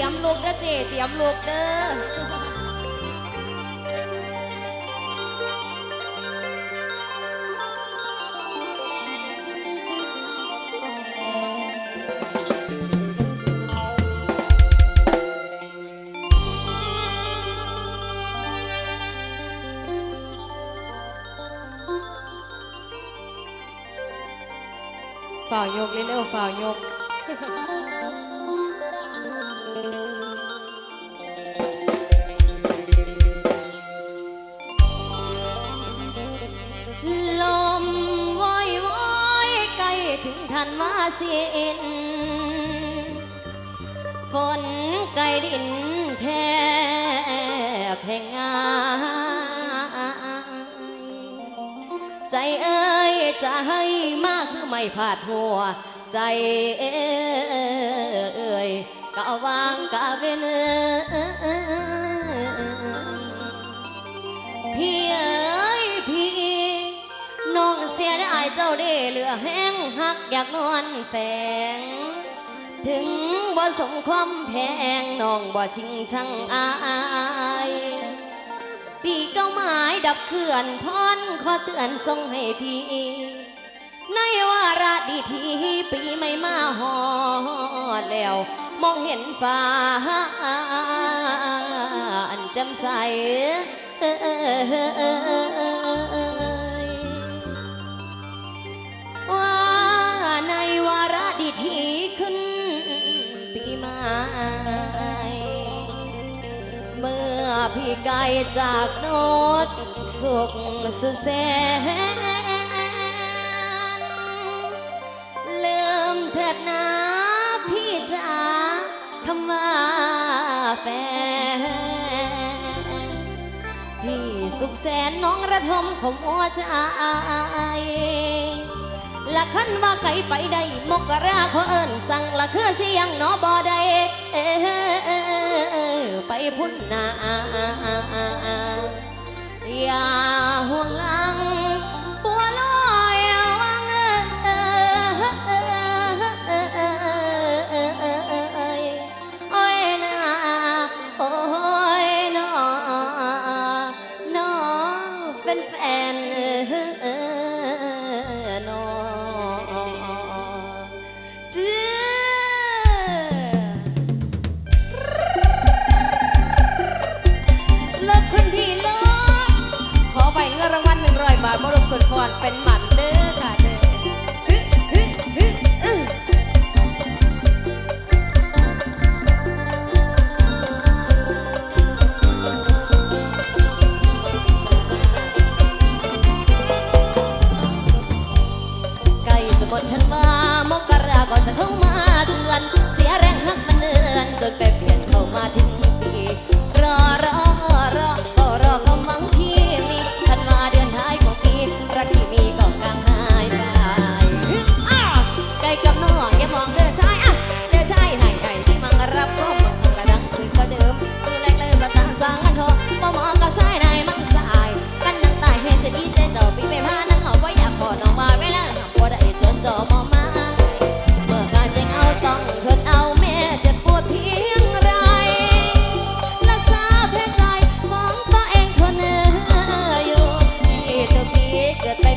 รียมลูกเด้อเจเตรียมลูกเด้อฝ่าวยกเร็วๆฝ่าวยก ลมวอยวอยใกล้ถึงทันว่าเสียนฝนไกลดินแทบแห่งงายใจเอ้ยจะให้มากคือไม่ผาดหัว ใจเอ้ย กะวางกะเวนพี่เอ้ยพี่น้องเสียดายเจ้าเด้เหลือแห้งหักอยากนอนแฝงถึงบ่สมความแพงน้องบ่ชิงช่างอายปีเก้าไม้ดับเขื่อนพรขอเตือนส่งให้พี่ในวาระดีทีปีไม่มาหอดแล้ว มองเห็นฟ้าอันจำใสว่าในวาระดีทีขึ้นปีใหม่เมื่อพี่ไกลจากโนดสุขสุดแสนลืมเถิดนะ แฟพี่สุขแสนน้องระทมขมหัวใจละคันว่าไกลไปได้มกราขอเอิญสั่งละคือเสียงนอบ่ได้ไปพุ่นนาอย่าห่วง take a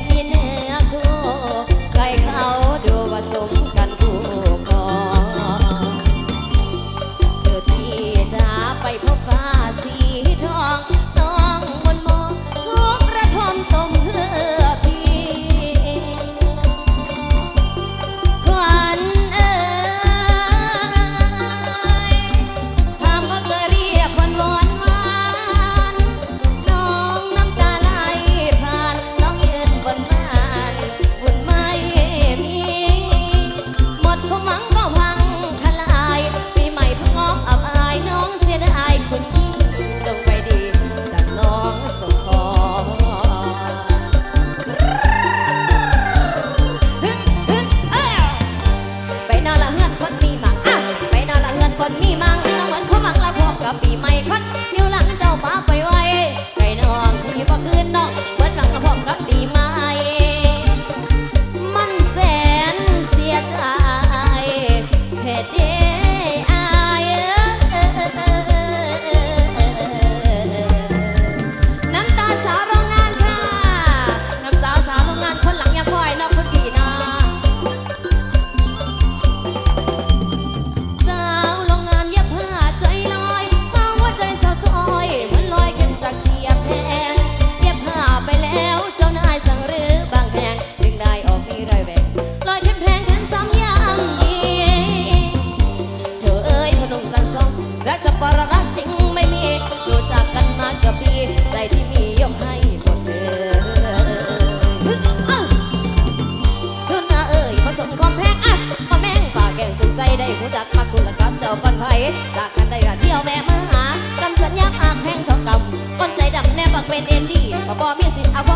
เป็นเอ็นดีบ่บ่มีสิทธิ์เอา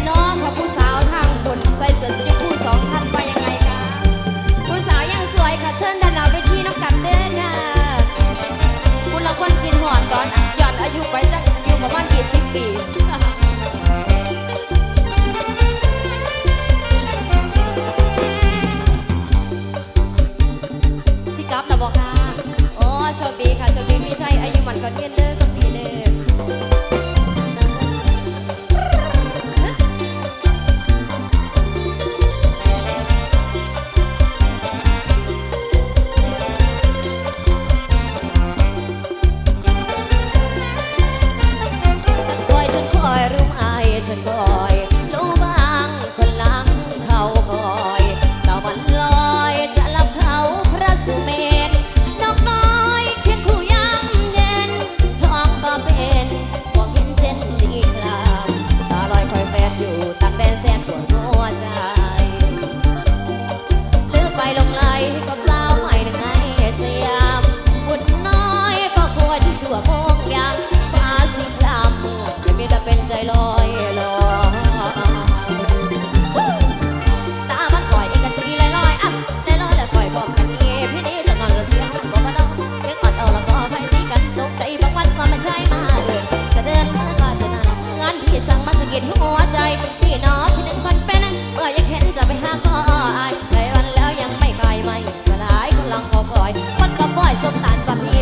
นน้องค่ะผู้สาวทางบนใส่เสื้อสีชมพูสองท่านไปยังไงคะผู้สาวยังสวยค่ะเชิญด้านหลัไปที่น้ำกันเด้อค่ะคุณละคนกินหอดตอนหย่อนอายุไปจากอยู่ปรบ้านกี่สิบปีสิกับนะบอกค่ะอ๋อโชคดีค่ะโชคดีพี่ชัอายุมันก่อนเย็นเด้อ พี่น้องที่หนึ่งพันเป็นเมื่อยังเห็นจะไปหาก็อายวันแล้วยังไม่คลไม่สลายคนลังคอยคนก็บ่อยสมตานว่าพี่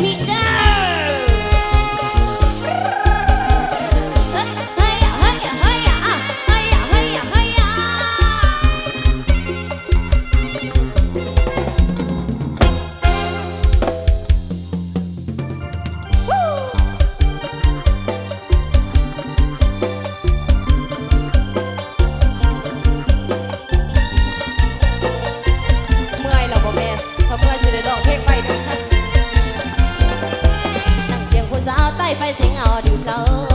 Peter. ไปสิงเอาดีเก่า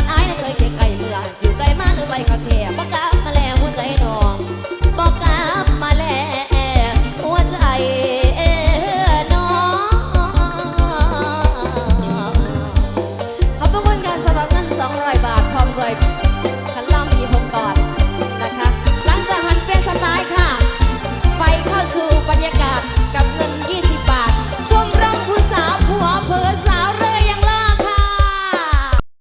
I ai là người kể